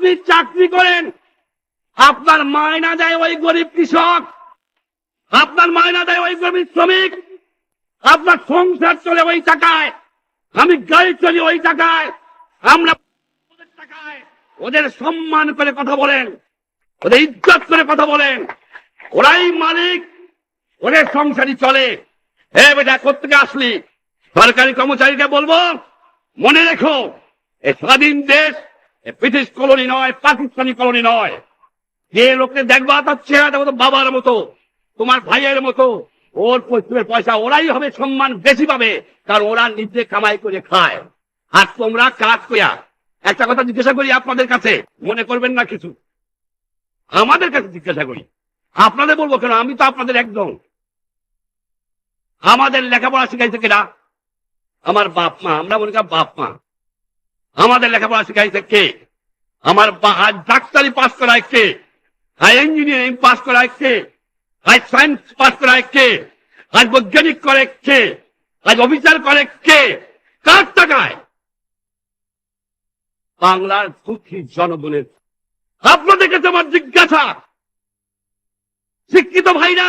আপনি চাকরি করেন, আপনার মায়না দেয় ওই গরিব কৃষক, আপনার মায়না দেয় ওই গরিব শ্রমিক, আপনার সংসার চলে ওই টাকায়, আমি গাড়ি চলি ওই টাকায়, আমরা ওদের টাকায়, ওদের সম্মান করে কথা বলেন, ওদের ইজ্জত করে কথা বলেন, ওরাই মালিক, ওদের সংসারই চলে। হে বেটা কোথেকে আসলি? সরকারি কর্মচারীকে বলব, মনে রেখো, এ স্বাধীন দেশ ব্রিটিশ কলোনি নয়, পাকিস্তানি কলোনি নয়। যে লোককে দেখবা তার চেহারা মতো বাবার মতো, তোমার ভাইয়ের মতো। ওর পশ্চিমের পয়সা, ওরাই হবে সম্মান বেশি পাবে, কারণ ওরা নিজে কামাই করে খায়। আর তোমরা কাজ করিয়া, একটা কথা জিজ্ঞাসা করি আপনাদের কাছে, মনে করবেন না কিছু? আমাদের কাছে জিজ্ঞাসা করি। আপনাদের বলব কেন? আমি তো আপনাদের একদম আমাদের লেখাপড়া শিখাইছে কিনা আমার বাপ মা, আমরা মনে করি বাপ মা। আমাদের লেখাপড়া শিখাইছে কে? আমার ডাক্তারি পাস করায় কে? আজ ইঞ্জিনিয়ারিং পাস করায় কে? আজ সায়েন্স পাস করায় কে? আজ বৈজ্ঞানিক করে কে? আজ অফিসার করে কে? কার টাকায়? বাংলার দুঃখী জনগণের। আপনাদের কাছে আমার জিজ্ঞাসা। শিক্ষিত ভাইরা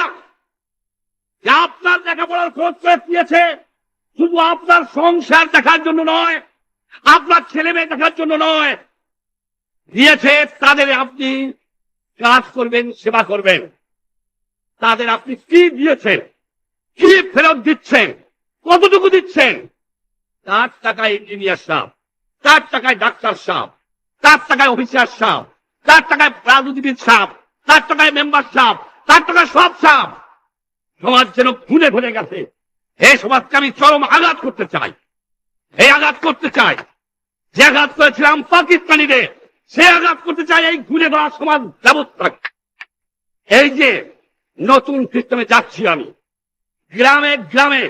আপনার লেখাপড়ার খোঁজ করে দিয়েছে, শুধু আপনার সংসার দেখার জন্য নয় আপনার ছেলে মেয়ে দেখার জন্য নয়। দিয়েছে, তাদের আপনি কাজ করবেন, সেবা করবেন। তাদের আপনি কি দিয়েছেন? কি ফেরত দিচ্ছেন? কতটুকু দিচ্ছেন? তার টাকায় ইঞ্জিনিয়ার সাহেব, তার টাকায় ডাক্তার সাহেব, তার টাকায় অফিসার সাহেব, তার টাকায় রাজনীতিবিদ সাহেব, তার টাকায় মেম্বার সাহেব, তার টাকায় সব সাহেব। সমাজ যেন খুলে ভরে গেছে। এই সমাজকে আমি চরম আঘাত করতে চাই। এই আঘাত করতে চাই যে আঘাত করেছিলাম পাকিস্তানিদের, সে আঘাত করতে চাই এই ঘুরে দেওয়া সমাজ ব্যবস্থা এই যে নতুন সিস্টেমে যাচ্ছি আমি, গ্রামে গ্রামে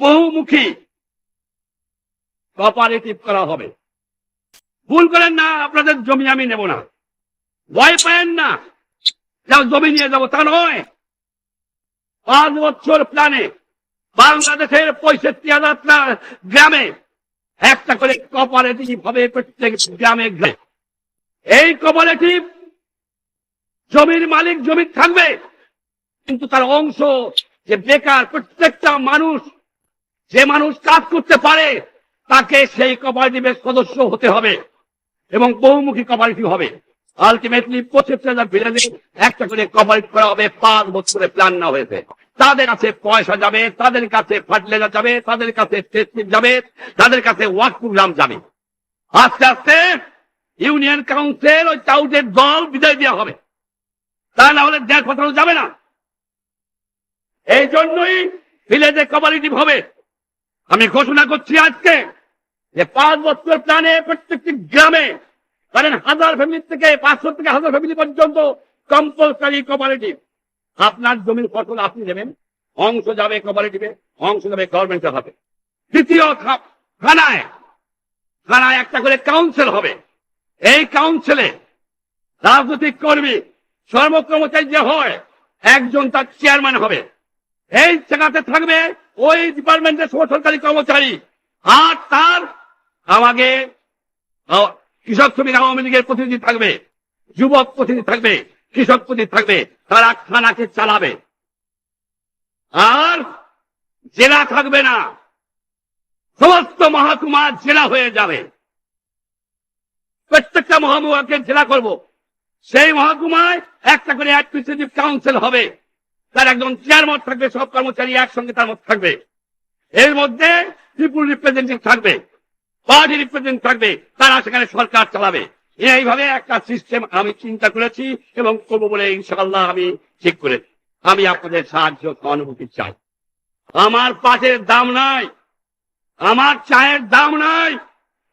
বহুমুখী কোঅপারেটিভ করা হবে। ভুল করেন না, আপনাদের জমি আমি নেব না। ভয় পায়েন না, যাও জমি নিয়ে যাব। তা নয়, পাঁচ বছর প্ল্যানে বাংলাদেশের পঁয়ষট্টি হাজার গ্রামে একটা করে কোঅপারেটিভ হবে প্রত্যেক গ্রামে গ্রামে। এই কোঅপারেটিভ জমির মালিক জমি থাকবে, কিন্তু তার অংশ যে বেকার প্রত্যেকটা মানুষ, যে মানুষ কাজ করতে পারে, তাকে সেই কোঅপারেটিভের সদস্য হতে হবে এবং বহুমুখী কোঅপারেটিভ হবে। আলটিমেটলি পঁচিশ হাজার ভিলেজে একটা করে কোঅপারেটিভ করা হবে, পাঁচ বছরে প্ল্যান না হয়েছে। তাদের কাছে পয়সা যাবে, তাদের কাছে ফার্টিলাইজার যাবে, তাদের কাছে যাবে, তাদের কাছে ওয়ার্ক প্রোগ্রাম যাবে। আস্তে আস্তে ইউনিয়ন কাউন্সিল ওই চাউটের দল বিদায় দেওয়া হবে। তা না হলে দেশ পাঠানো যাবে না। এই জন্যই ভিলেজে কোঅপারেটিভ হবে। আমি ঘোষণা করছি আজকে যে পাঁচ বছর প্ল্যানে প্রত্যেকটি গ্রামে ধরেন হাজার ফ্যামিলি থেকে পাঁচশো থেকে হাজার ফ্যামিলি পর্যন্ত কম্পালসারি কোঅপারেটিভ আপনার জমির ফসল আপনি দেবেন অংশ যাবে কোঅপারেটিভে অংশ যাবে গভর্নমেন্টে হবে দ্বিতীয় খা- থানায়। থানায় একটা করে কাউন্সিল হবে। এই কাউন্সিলে রাজনৈতিক কর্মী, সর্বকর্মচারী যে হয়, একজন তার চেয়ারম্যান হবে। এই জায়গাতে থাকবে ওই ডিপার্টমেন্টের সরকারি কর্মচারী। আর তার আমাকে কৃষক শ্রমিক আওয়ামী লীগের প্রতিনিধি থাকবে, যুবক প্রতিনিধি থাকবে। কৃষক প্রতিনিধি থাকবে, তারা থানাকে চালাবে। আর জেলা থাকবে না। সমস্ত মহকুমা জেলা হয়ে যাবে। প্রত্যেকটা মহকুমাকে জেলা করব। সেই মহাকুমায় একটা করে অ্যাডমিনিস্ট্রেটিভ কাউন্সিল হবে। তার একজন চেয়ারম্যান থাকবে, সব কর্মচারী একসঙ্গে তার মধ্যে থাকবে। এর মধ্যে ত্রিপুর রিপ্রেজেন্টেটিভ থাকবে পার্টি রিপ্রেজেন্ট থাকবে, তারা সেখানে সরকার চালাবে। এইভাবে একটা সিস্টেম আমি চিন্তা করেছি এবং করব বলে ইনশাআল্লাহ আমি ঠিক করেছি। আমি আপনাদের সাহায্য সহানুভূতি চাই। আমার পাটের দাম নাই, আমার চায়ের দাম নাই,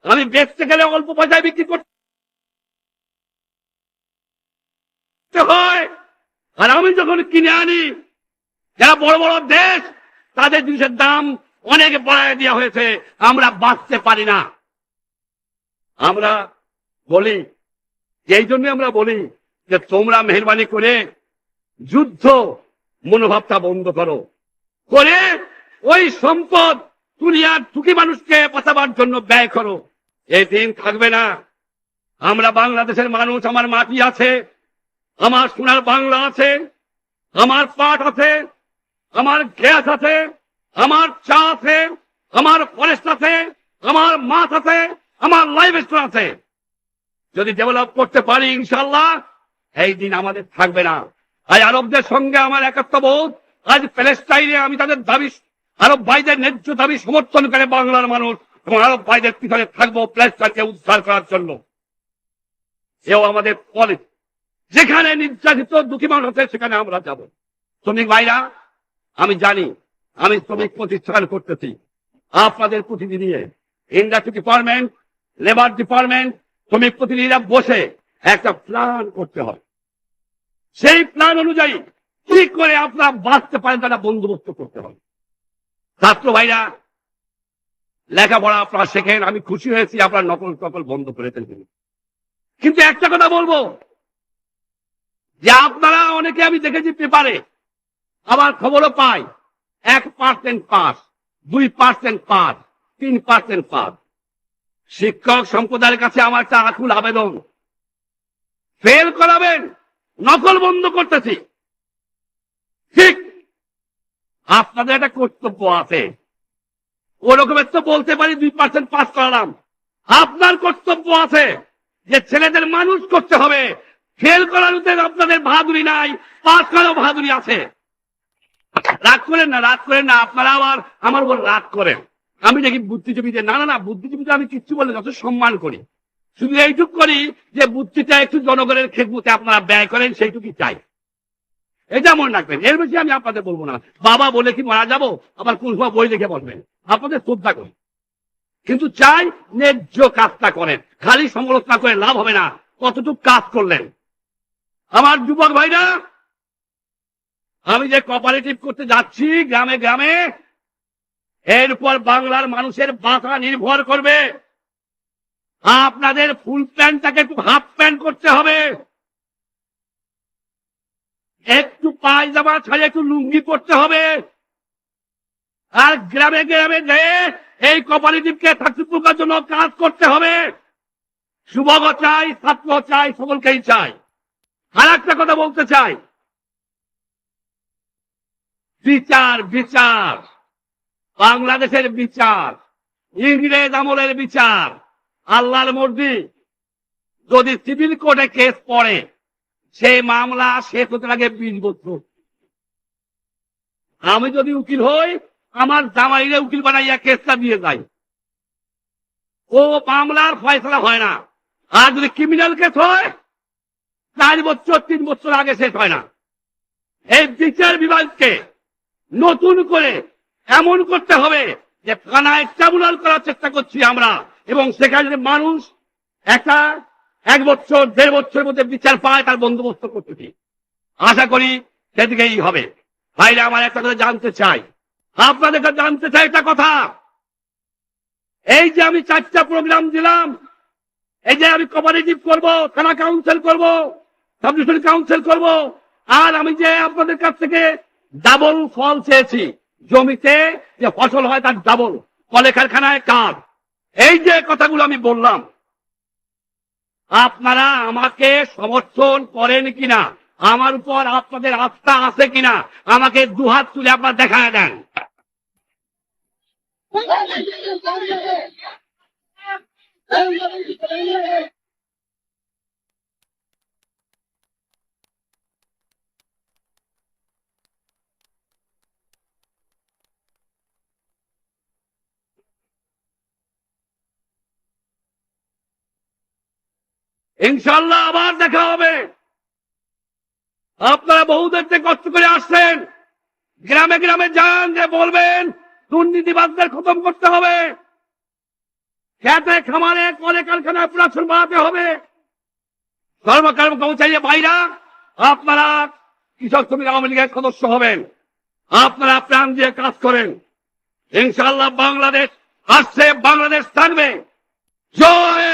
আমি বেচতে গেলে অল্প পয়সায় বিক্রি করতে হয়। আর আমি যখন কিনে আনি, যারা বড় বড় দেশ, তাদের জিনিসের দাম অনেক বাড়ায় দেওয়া হয়েছে। আমরা বাঁচতে পারি না। আমরা বলি। এই জন্য আমরা বলি যে তোমরা মেহরবানি করে যুদ্ধ মনোভাবটা বন্ধ করো। করে ওই সম্পদ দুনিয়ার দুঃখী মানুষকে বাঁচাবার জন্য ব্যয় করো। এই দিন থাকবে না। আমরা বাংলাদেশের মানুষ, আমার মাটি আছে, আমার সোনার বাংলা আছে, আমার পাট আছে, আমার গ্যাস আছে, আমার চা আছে, আমার ফরেস্ট আছে, আমার মাছ আছে, আমার লাইফ স্টোর আছে। যদি ডেভেলপ করতে পারি ইনশাল্লাহ এই দিন আমাদের থাকবে না। আজ আরবদের সঙ্গে আমার একাত্মবোধ, আজ প্যালেস্টাইনে আমি তাদের দাবি, আরব ভাইদের ন্যায্য দাবি সমর্থন করে বাংলার মানুষ, এবং আরব ভাইদের পিছনে থাকব প্যালেস্টাইনকে উদ্ধার করার জন্য। এও আমাদের পলিসি। যেখানে নির্যাতিত দুঃখী মানুষ আছে, সেখানে আমরা যাব। শ্রমিক ভাইরা, আমি জানি, আমি শ্রমিক প্রতিষ্ঠান করতেছি। আপনাদের প্রতিনিধি নিয়ে ইন্ডাস্ট্রি ডিপার্টমেন্ট লেবার ডিপার্টমেন্ট শ্রমিক প্রতিনিধিরা বসে একটা প্ল্যান করতে হবে। সেই প্ল্যান অনুযায়ী কি করে আপনারা বাঁচতে পারেন তারা বন্দোবস্ত করতে হবে। ছাত্র ভাইরা, লেখাপড়া আপনারা শেখেন, আমি খুশি হয়েছি আপনার নকল টকল বন্ধ করেছেন তিনি কিন্তু একটা কথা বলব, যে আপনারা অনেকে আমি দেখেছি পেপারে আবার খবরও পাই, এক পার্সেন্ট পাস দুই পার্সেন্ট পাস তিন পার্সেন্ট পাস শিক্ষক সম্প্রদায়ের কাছে আমার একটা আকুল আবেদন। ফেল করাবেন, নকল বন্ধ করতেছি। ঠিক, আপনাদের একটা কর্তব্য আছে। ওরকমের তো বলতে পারি দুই পার্সেন্ট পাস করালাম। আপনার কর্তব্য আছে যে ছেলেদের মানুষ করতে হবে। ফেল করানোতে আপনাদের বাহাদুরি নাই পাস করাও বাহাদুরি আছে। রাগ করেন না, রাগ করেন না, আপনারা আবার আমার উপর রাগ করেন। আমি দেখি বুদ্ধিজীবীদের না না না বুদ্ধিজীবীদের আমি কিচ্ছু বলে যত সম্মান করি। শুধু এইটুক করি যে বুদ্ধিটা একটু জনগণের খেদমতে আপনারা ব্যয় করেন, সেইটুকুই চাই। এটা মনে রাখবেন, এর বেশি আমি আপনাদের বলব না। বাবা বলে কি মারা যাব? আবার কোন সময় বই দেখে বলবেন। আপনাদের শ্রদ্ধা করি। কিন্তু চাই ন্যায্য কাজটা করেন। খালি সমালোচনা করে লাভ হবে না। কতটুকু কাজ করলেন? আমার যুবক ভাইরা, আমি যে কোপারেটিভ করতে যাচ্ছি গ্রামে গ্রামে এর উপর বাংলার মানুষের বাঁচা নির্ভর করবে। আপনাদের ফুল প্যান্টটাকে একটু হাফ প্যান্ট করতে হবে। একটু পায়জামা ছাড়িয়ে একটু লুঙ্গি পড়তে হবে। আর গ্রামে গ্রামে যেয়ে এই কোপারেটিভকে থাকতে জন্য কাজ করতে হবে। যুবক চাই, ছাত্র চাই, সকলকেই চাই। আর একটা কথা বলতে চাই। বিচার বিচার। বাংলাদেশের বিচার, ইংরেজ আমলের বিচার, আল্লাহর মর্জি। যদি সিভিল কোর্টে কেস পড়ে সেই মামলা শেষ হতে লাগে বিশ বছর আমি যদি উকিল হই, আমার জামাইরে উকিল বানাইয়া কেসটা দিয়ে যাই ও মামলার ফয়সলা হয় না। আর যদি ক্রিমিনাল কেস হয়, চার বছর, তিন বছর আগে শেষ হয় না। এই বিচার বিভাগকে নতুন করে এমন করতে হবে যে থানায় ট্রাইব্যুনাল করার চেষ্টা করছি আমরা। এবং সেখানে মানুষ একটা এক বছর, দেড় বছরের মধ্যে বিচার পায়, তার বন্দোবস্ত করতেছি আশা করি সেদিকেই হবে। ভাইরা, আমার একটা কথা জানতে চাই। আপনাদের জানতে চাই একটা কথা। এই যে আমি চারটা প্রোগ্রাম দিলাম, এই যে আমি কোপারেটিভ করব, থানা কাউন্সিল করব সাবডিভিশন কাউন্সিল করব, আর আমি যে আপনাদের কাছ থেকে ডাবল ফল চেয়েছি জমিতে যে ফসল হয় তার ডাবল, কলে কারখানায় কাজ এই যে কথাগুলো আমি বললাম, আপনারা আমাকে সমর্থন করেন কিনা? আমার উপর আপনাদের আস্থা আছে কিনা? আমাকে দুহাত তুলে আপনার দেখা দেন। ইনশাল্লাহ আবার দেখা হবে। আপনারা বহুদের থেকে কষ্ট করে আসছেন। গ্রামে গ্রামে যান, যে বলবেন দুর্নীতিবাদদের খতম করতে হবে। খেতে, খামারে, কলে কারখানায় প্রোডাকশন বাড়াতে হবে। কর্মকর্ম কর্মচারী ভাইরা, আপনারা কৃষক শ্রমিক আওয়ামী লীগের সদস্য হবেন। আপনারা প্রাণ দিয়ে কাজ করেন। ইনশাল্লাহ বাংলাদেশ আসছে, বাংলাদেশ থাকবে জয়